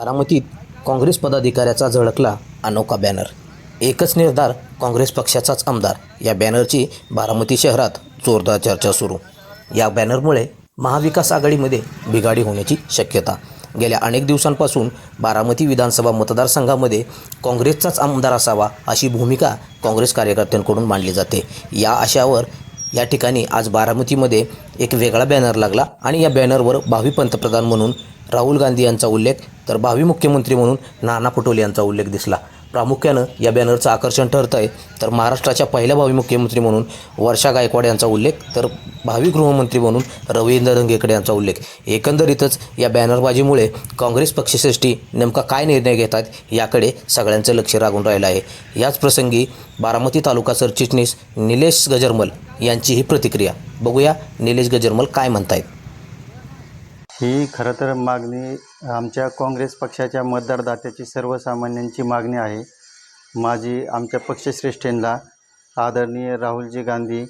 बारामतीत काँग्रेस पदाधिकाऱ्याचा झळकला अनोखा बॅनर. एकच निर्धार काँग्रेस पक्षाचाच आमदार. या बॅनरची बारामती शहरात जोरदार चर्चा सुरू. या बॅनरमुळे महाविकास आघाडीमध्ये बिघाडी होण्याची शक्यता. गेल्या अनेक दिवसांपासून बारामती विधानसभा मतदारसंघामध्ये काँग्रेसचाच आमदार असावा अशी भूमिका काँग्रेस कार्यकर्त्यांकडून मांडली जाते. या आशावर या ठिकाणी आज बारामतीमध्ये एक वेगळा बॅनर लागला आणि या बॅनरवर भावी पंतप्रधान म्हणून राहुल गांधी यांचा उल्लेख तर भावी मुख्यमंत्री म्हणून नाना पटोले यांचा उल्लेख दिसला. प्रामुख्यानं या बॅनरचं आकर्षण ठरत आहे तर महाराष्ट्राच्या पहिल्या भावी मुख्यमंत्री म्हणून वर्षा गायकवाड यांचा उल्लेख तर भावी गृहमंत्री म्हणून रवींद्र धंगेकडे यांचा उल्लेख. एकंदरीतच या बॅनरबाजीमुळे काँग्रेस पक्षश्रेष्ठी नेमका काय निर्णय घेतात याकडे सगळ्यांचं लक्ष लागून राहिलं आहे. याच प्रसंगी बारामती तालुका सरचिटणीस निलेश गजरमल यांची ही प्रतिक्रिया. बघूया निलेश गजरमल काय म्हणतायत. ही खरं तर मागणी आमच्या काँग्रेस पक्षाच्या मतदारदात्याची सर्वसामान्यांची मागणी आहे. माझी आमच्या पक्षश्रेष्ठींना आदरणीय राहुलजी गांधी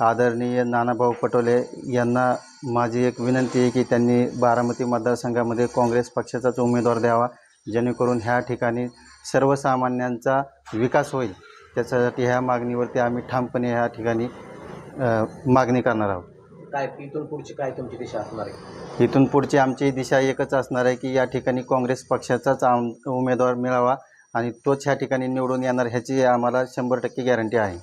आदरणीय नानाभाऊ पटोले यांना माझी एक विनंती आहे की त्यांनी बारामती मतदारसंघामध्ये काँग्रेस पक्षाचाच उमेदवार द्यावा जेणेकरून ह्या ठिकाणी सर्वसामान्यांचा विकास होईल. त्याच्यासाठी ह्या मागणीवरती आम्ही ठामपणे ह्या ठिकाणी मागणी करणार आहोत. काय इथून पुढची काय तुमची दिशा असणार आहे? इथून पुढची आमची दिशा एकच असणार आहे की या ठिकाणी काँग्रेस पक्षाचाच आम उमेदवार मिळावा आणि तोच ह्या ठिकाणी निवडून येणार ह्याची आम्हाला शंभर टक्के गॅरंटी आहे.